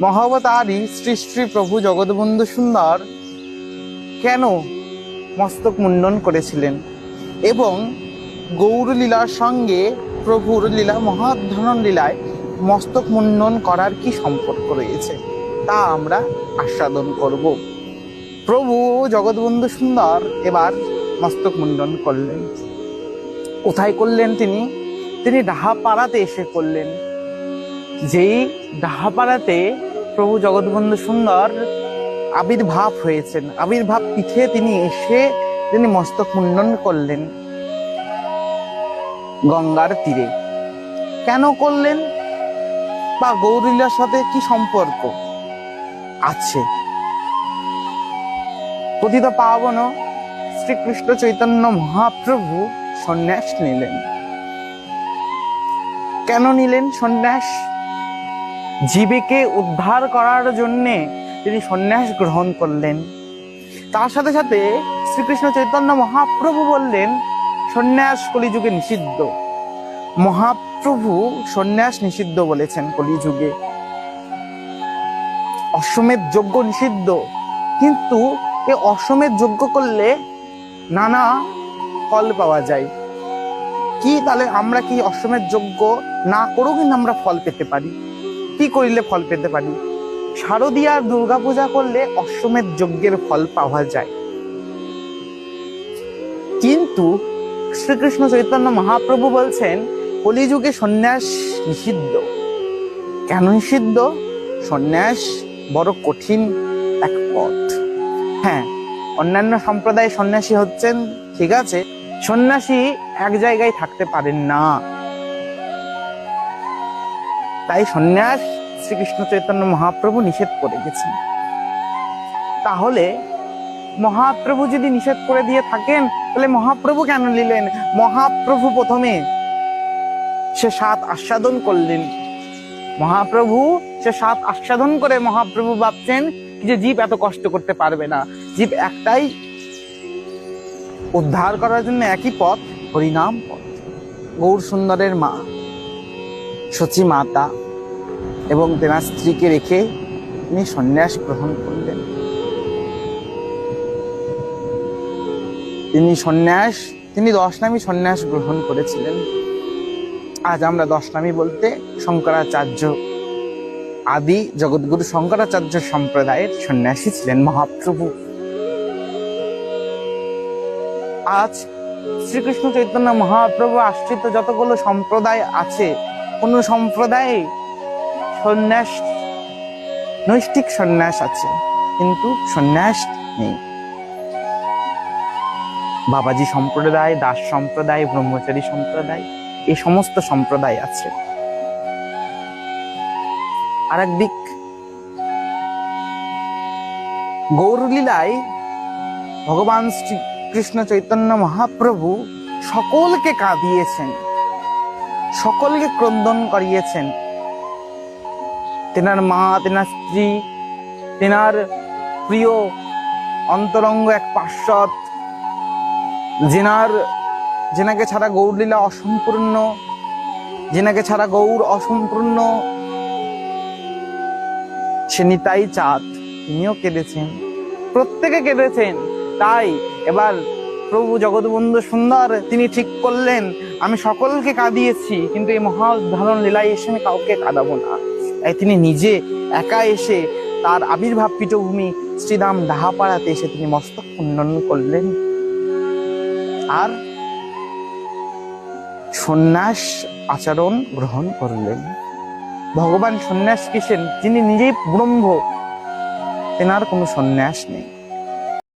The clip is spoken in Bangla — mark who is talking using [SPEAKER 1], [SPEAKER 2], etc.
[SPEAKER 1] মহাবতারী শ্রী শ্রী প্রভু জগৎবন্ধু সুন্দর কেন মস্তক মুন্ডন করেছিলেন? এবং গৌর লীলার সঙ্গে প্রভুর লীলা মহাধরণ লীলায় মস্তক মুন্ডন করার কি সম্পর্ক রয়েছে, তা আমরা আস্বাদন করব। প্রভু জগৎবন্ধু সুন্দর এবার মস্তক মুন্ডন করলেন। কোথায় করলেন তিনি? তিনি ডাহা পাড়াতে এসে করলেন। যেই ডাহাপাড়াতে প্রভু জগৎবন্ধু সুন্দর আবির্ভাব হয়েছেন, আবির্ভাব পিঠে তিনি এসে তিনি মস্তক মুন্ডন করলেন গঙ্গার তীরে। কেন করলেন? বা গৌরীলার সাথে কি সম্পর্ক আছে? কথিত পাবন শ্রীকৃষ্ণ চৈতন্য মহাপ্রভু সন্ন্যাস নিলেন। কেন নিলেন সন্ন্যাস? জীবেকে উদ্ধার করার জন্যে তিনি সন্ন্যাস গ্রহণ করলেন। তার সাথে সাথে শ্রীকৃষ্ণ চৈতন্য মহাপ্রভু বললেন, সন্ন্যাস কলিযুগে নিষিদ্ধ। মহাপ্রভু সন্ন্যাস নিষিদ্ধ বলেছেন কলিযুগে। অশ্বমেধ যজ্ঞ নিষিদ্ধ। কিন্তু এ অশ্বমেধ যজ্ঞ করলে নানা ফল পাওয়া যায়। কি তাহলে আমরা কি অশ্বমেধ যজ্ঞ না করেও কিন্তু আমরা ফল পেতে পারি? কি করিলে ফল পেতে পারি। শারদীয়ার দুর্গা পূজা করলে অশ্বমেধ যজ্ঞের ফল পাওয়া যায়। কিন্তু শ্রীকৃষ্ণ চৈতন্য মহাপ্রভু বলছেন, কলিযুগে সন্ন্যাস নিষিদ্ধ। কেন নিষিদ্ধ? সন্ন্যাস বড় কঠিন এক পথ। হ্যাঁ অন্যান্য সম্প্রদায় সন্ন্যাসী হচ্ছেন, ঠিক আছে, সন্ন্যাসী এক জায়গায় থাকতে পারেন না। তাই সন্ন্যাস শ্রীকৃষ্ণ চৈতন্য মহাপ্রভু নিষেধ করে গেছেন। তাহলে মহাপ্রভু যদি নিষেধ করে দিয়ে থাকেন, তাহলে মহাপ্রভু কেন নিলেন? মহাপ্রভু প্রথমে সে সাত আস্বাদন করলেন। মহাপ্রভু সে সাত আস্বাদন করে মহাপ্রভু ভাবছেন যে জীব এত কষ্ট করতে পারবে না। জীব একটাই উদ্ধার করার জন্য একই পথ, হরিনাম পথ। গৌর সুন্দরের মা। সচী মাতা এবং তেনার স্ত্রীকে রেখে তিনি সন্ন্যাস গ্রহণ করলেন। তিনি সন্ন্যাস, তিনি দশ নামী সন্ন্যাস গ্রহণ করেছিলেন। আজ আমরা দশ নামী বলতে শঙ্করাচার্য আদি জগৎগুরু শঙ্করাচার্য সম্প্রদায়ের সন্ন্যাসী ছিলেন মহাপ্রভু। আজ শ্রীকৃষ্ণ চৈতন্য মহাপ্রভু আশ্রিত যতগুলো সম্প্রদায় আছে কোন সম্প্রদায়ে সন্ন্যাস, নৈষ্ঠিক সন্ন্যাস আছে, কিন্তু সন্ন্যাস নেই। বাবাজি সম্প্রদায়, দাস সম্প্রদায়, ব্রহ্মচারী সম্প্রদায়, এই সমস্ত সম্প্রদায় আছে। আর একদিক গৌরলীলায় ভগবান শ্রী কৃষ্ণ চৈতন্য মহাপ্রভু সকলকে কাঁদিয়েছেন। সকলকে ক্রন্দন করিয়েছেন। তেনার মা, তেনার স্ত্রী, তেনার প্রিয় অন্তরঙ্গ এক পার্শ্বদ জেনার জেনাকে ছাড়া গৌরলীলা অসম্পূর্ণ জেনাকে ছাড়া গৌর অসম্পূর্ণ, সে নিতাই চাঁদ। তিনিও কেঁদেছেন। প্রত্যেকে কেঁদেছেন। তাই এবার প্রভু জগৎবন্ধু সুন্দর, তিনি ঠিক করলেন। আমি সকলকে কাঁদিয়েছি, কিন্তু এই মহা উদ্ধারণ লীলায় এসে আমি কাউকে কাঁদাবো না। তাই তিনি নিজে একা এসে তার আবির্ভাব পীঠভূমি শ্রীরাম ডাহাপাড়াতে এসে তিনি মস্তক উন্নয়ন করলেন। আর সন্ন্যাস আচরণ গ্রহণ করলেন। ভগবান সন্ন্যাস কিসেন? যিনি নিজেই ব্রহ্ম, তেনার কোনো সন্ন্যাস নেই।